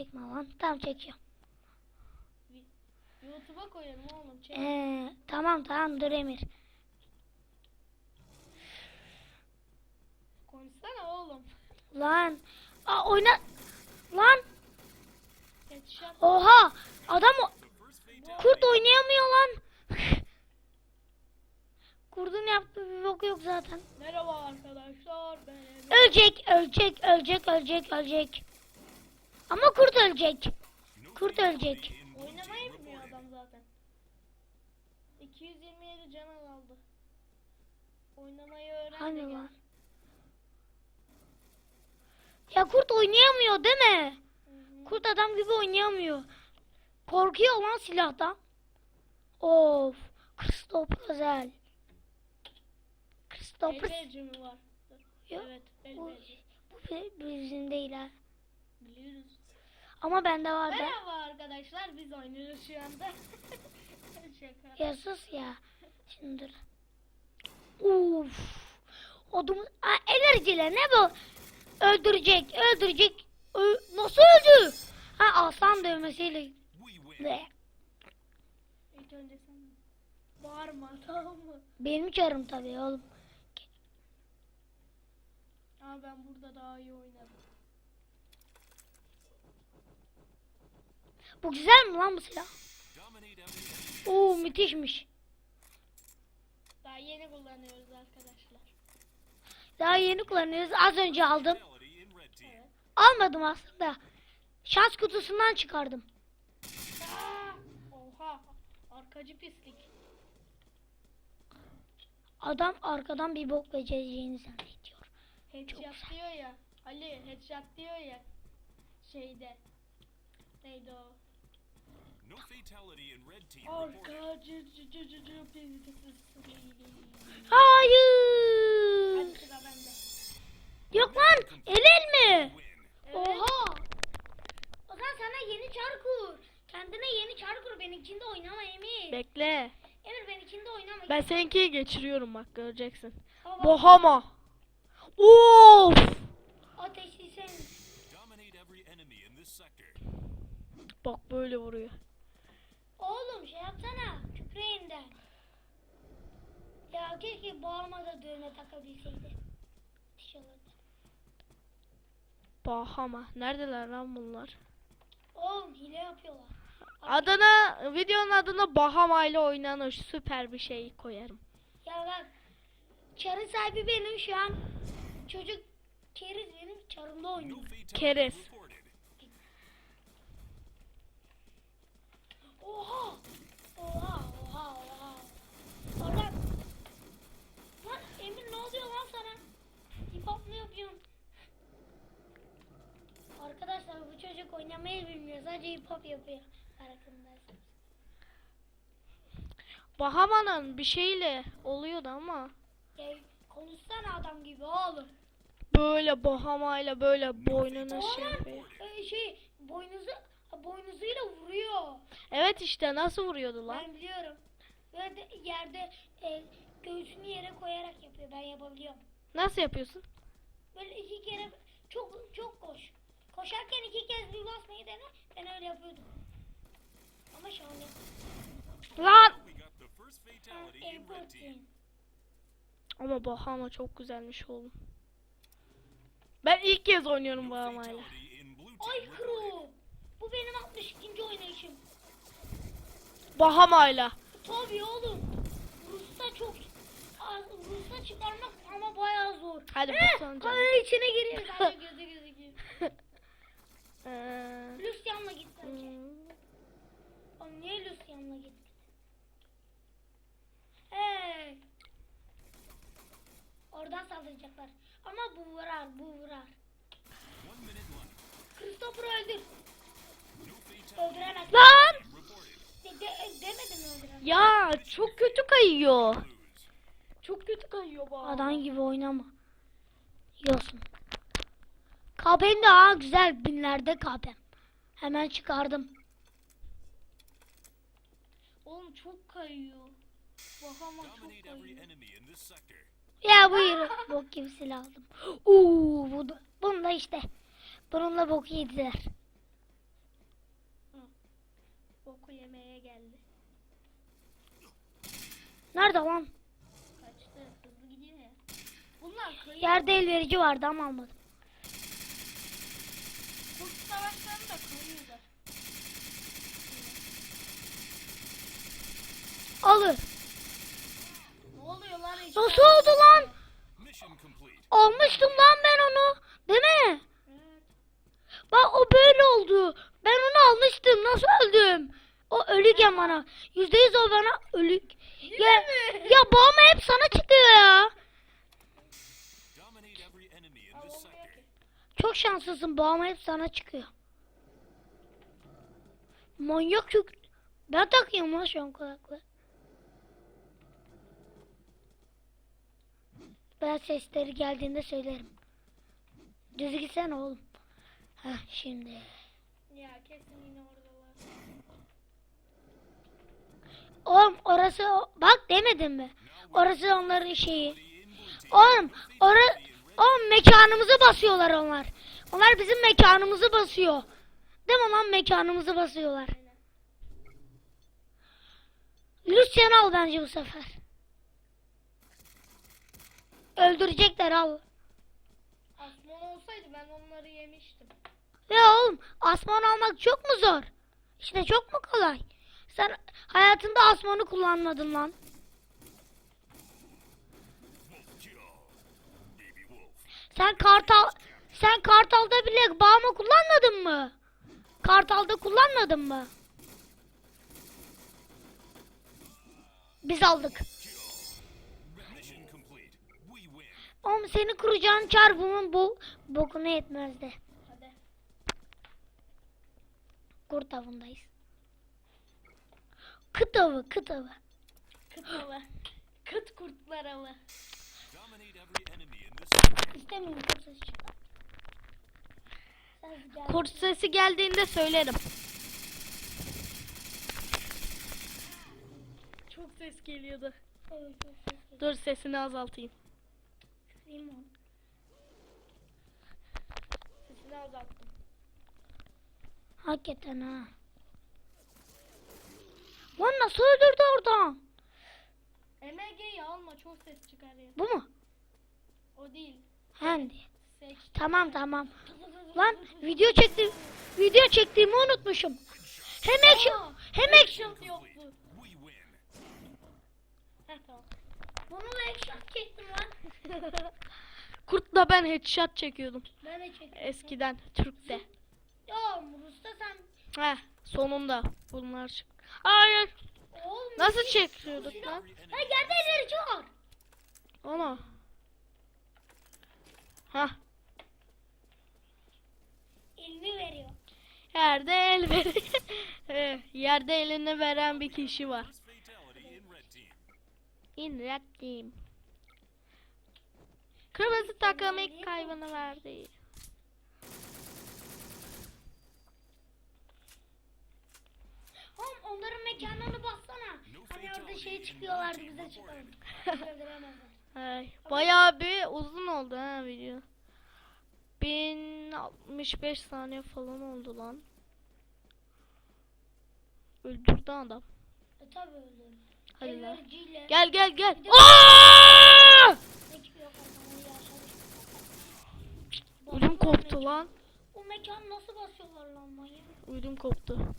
Çekme lan. Tamam çekiyorum. YouTube'a koyalım oğlum. Çek. Ee, tamam tamam dur Emir. Konuşsana oğlum. Lan. Aa, oyna. Lan. Oha. Adam o- kurt oynayamıyor lan. Kurdun yaptığı bir boku yok zaten. Merhaba arkadaşlar. Ben. Ölecek, ölecek, ölecek, ölecek, ölecek. Ama kurt ölecek. Kurt ölecek. Oynamayı bilmiyor adam zaten. 227 can aldı. Oynamayı öğrendi. Hani gel. lan? Ya kurt oynayamıyor değil mi? Hı hı. Kurt adam gibi oynayamıyor. Korkuyor lan silahtan. Of. Christopher özel. Elbeci mi var? Yok. Evet, Bu, elbeci. bu bi- bizim değil ha. Biliyoruz. Ama bende var da. Merhaba arkadaşlar, biz oynuyoruz şu anda. Şaka. Ya sus ya. Şimdi dur. Uf. Odum... Aa, enerjiyle ne bu? Öldürecek, öldürecek. Ö- Nasıl öldü? Ha aslan dövmesiyle. Ne? İlk önce sen bağırma tamam mı? Benim çarım tabii oğlum. Ama ben burada daha iyi oynarım. Bu güzel mi lan bu silah? Oo müthişmiş. Daha yeni kullanıyoruz arkadaşlar. Daha yeni kullanıyoruz. Az önce aldım. Evet. Almadım aslında. Şans kutusundan çıkardım. Aa! Oha! Arkacı pislik. Adam arkadan bir bok becereceğini zannediyor. Headshot diyor ya. Ali headshot diyor ya. Şeyde. Neydi o? No fatality in red team. Arkacı cı cı cı. Hayır. Hadi sıra bende. Yok lan. El el mi? Oha. O zaman sana yeni çar kur. Kendine yeni çar kur. Benimkinde oynama Emir. Bekle. Emir benimkinde oynama. Ben seninkiyi geçiriyorum bak göreceksin. Baba, Bohama. Of! Ateşli sen. Bak böyle vuruyor. Oğlum şey yapsana. Küpreğinden. Ya keşke bağırmada düğme takabilseydi. Olurdu. Bahama. Neredeler lan bunlar? Oğlum hile yapıyorlar. Adına, videonun adına Bahama ile oynanır süper bir şey koyarım. Ya bak. Çarın sahibi benim şu an. Çocuk keriz benim çarımda oynuyor. No Oha! Oha oha oha. Oradan. Lan Emir ne oluyor lan sana? Hip hop mu yapıyorsun? Arkadaşlar bu çocuk oynamayı bilmiyor. Sadece hip hop yapıyor. Farkındaysanız. Bahama'nın bir şeyle oluyordu ama Ya konuşsana adam gibi oğlum. böyle Bahama ile böyle boynuna şey yapıyor. e, şey boynuzu boynuzuyla vuruyor. Evet işte nasıl vuruyordu lan? Ben biliyorum. Böyle de yerde e, göğsünü yere koyarak yapıyor. Ben yapabiliyorum. Nasıl yapıyorsun? Böyle iki kere çok çok koş. Koşarken iki kez bir basmayı dene. Ben öyle yapıyordum. Ama şu an yok. Lan! Ama Bahama çok güzelmiş oğlum. Ben ilk kez oynuyorum No Bahama ile. fatality in blue Ay kuru. Bu benim 62. oynayışım. Bahama ile. Tabii oğlum. Rus'ta çok Rus'ta çıkarmak ama bayağı zor. Hadi Eh, bakalım. Kale içine giriyor. Sadece gözü gözüküyor. Ee, Lucian'la git bence. hmm, Oğlum niye Lucian'la git? Hey. Oradan saldıracaklar. Ama bu vurar, bu vurar. Christopher öldür. No fatality Öldüremez. Lan! reported. De, de, demedim öldüremez. Ya çok kötü kayıyor. Çok kötü kayıyor Bahama. Adam gibi oynama. Yiyorsun. KP'm de ha güzel binlerde KP'm. Hemen çıkardım. Oğlum çok kayıyor. Bahama çok Dominate every kayıyor. Ya buyur. bok gibi silah aldım. Uuu bu da, bunu da işte. Bununla bok yediler. Nerede lan? Kaçtı. Hızlı gidiyor ya. Bunlar kayıyor. Yerde el verici vardı ama almadım. Kurt savaşlarında kayıyorlar. Alır. Ne oluyor lan? Nasıl oldu lan? Almıştım lan ben onu. Değil mi? Evet. Bak o böyle oldu. Ben onu almıştım. Nasıl öldüm? O ölüken bana. Yüzde yüz o bana ölük. Ya, ya bağımı hep sana çıkıyor ya. Çok şanslısın. Bağımı hep sana çıkıyor. Manyak yük. Ben takıyorum lan şu an kulaklığı. Ben sesleri geldiğinde söylerim. Düz gitsene oğlum. Heh şimdi. Ya kesin yine oradalar. Oğlum orası bak demedim mi? Orası onların şeyi. Oğlum orası oğlum mekanımızı basıyorlar onlar. Onlar bizim mekanımızı basıyor. Değil mi lan mekanımızı basıyorlar. Lucian al bence bu sefer. Öldürecekler al. Aslan olsaydı ben onları yemiştim. Ya oğlum asman almak çok mu zor? İşte çok mu kolay? Sen hayatında asmanı kullanmadın lan. Sen kartal sen kartalda bile bağımı kullanmadın mı? Kartalda kullanmadın mı? Biz aldık. Oğlum seni kuracağın çarpımın bu bokuna yetmezdi. Hadi. Kurt avındayız. Kıt avı, kıt avı. Kıt avı. Kıt kurtlar avı. İstemiyorum kurt sesi. Kurt sesi geldiğinde söylerim. Çok ses geliyordu. Evet, sesi. Dur sesini azaltayım. Kırayım onu. Sesini azalttım. Hakikaten ha. Lan nasıl öldürdü oradan? MG'yi alma çok ses çıkarıyor. Bu mu? O değil. Hendi. Seç. Tamam tamam. Lan video çektim. Video çektiğimi unutmuşum. Hem action hem action. Yoktu. Heh tamam. Bunu action çektim lan. Kurtla ben headshot çekiyordum. Ben de çektim. Eskiden Türk'te. Ya Murusta sen. Heh sonunda bunlar çık. Hayır. Oğlum. Nasıl çekiyorduk lan? Ha yerde ilerici var. Ama. Hah. Elini veriyor. Yerde el ver. Eh, Yerde elini veren bir kişi var. First fatality in red team. In red team. Kırmızı takım ilk kaybını verdi. Oğlum onların mekanlarını bassana. Hani orada şey Ay, bayağı bir uzun oldu ha video. 1065 saniye falan oldu lan. Öldürdü adam. E tabi öldürür. Hadi lan. Gel gel gel. Bir de- Aa! Ne çıkıyor kafama ya, aşağı. Ödüm koptu lan. O mekan nasıl basıyorlar lan manyak? Ödüm koptu.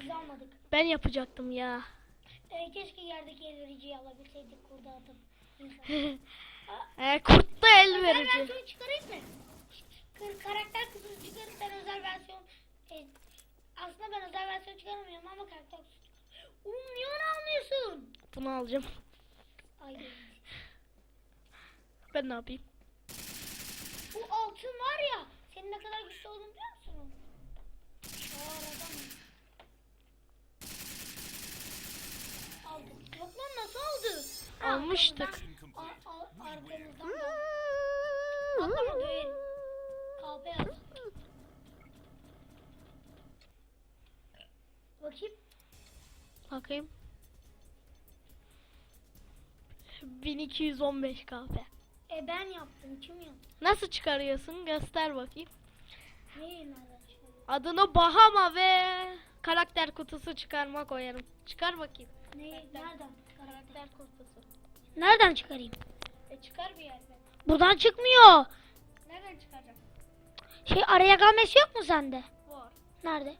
Biz almadık. Ben yapacaktım ya. E, keşke yerdeki elvericiyi alabilseydik kurda atıp. Ee, kurt da el özel verici. versiyon çıkarayım mı? Kır, karakter kısmını çıkarırsan özel versiyon. E, aslında ben özel versiyon çıkaramıyorum ama karakter. Oğlum niye onu almıyorsun? Bunu alacağım. Ay Ben ne yapayım? bu altın var ya. Senin ne kadar güçlü olduğunu biliyor musun? Şu arada lan nasıl oldu? Almıştık. Arkamızdan. Bakayım. Bakayım. 1215 kahve. E ben yaptım. Kim yaptı? Nasıl çıkarıyorsun? Göster bakayım. Neyi nereden? Adını Bahama ve karakter karakter kutusu çıkarma koyarım. Çıkar bakayım. Ne, nereden? Karakter. Nereden çıkarayım? E çıkar bir yerden. Buradan çıkmıyor. Nereden çıkaracağım? Şey araya gamesi yok mu sende? Var. Nerede?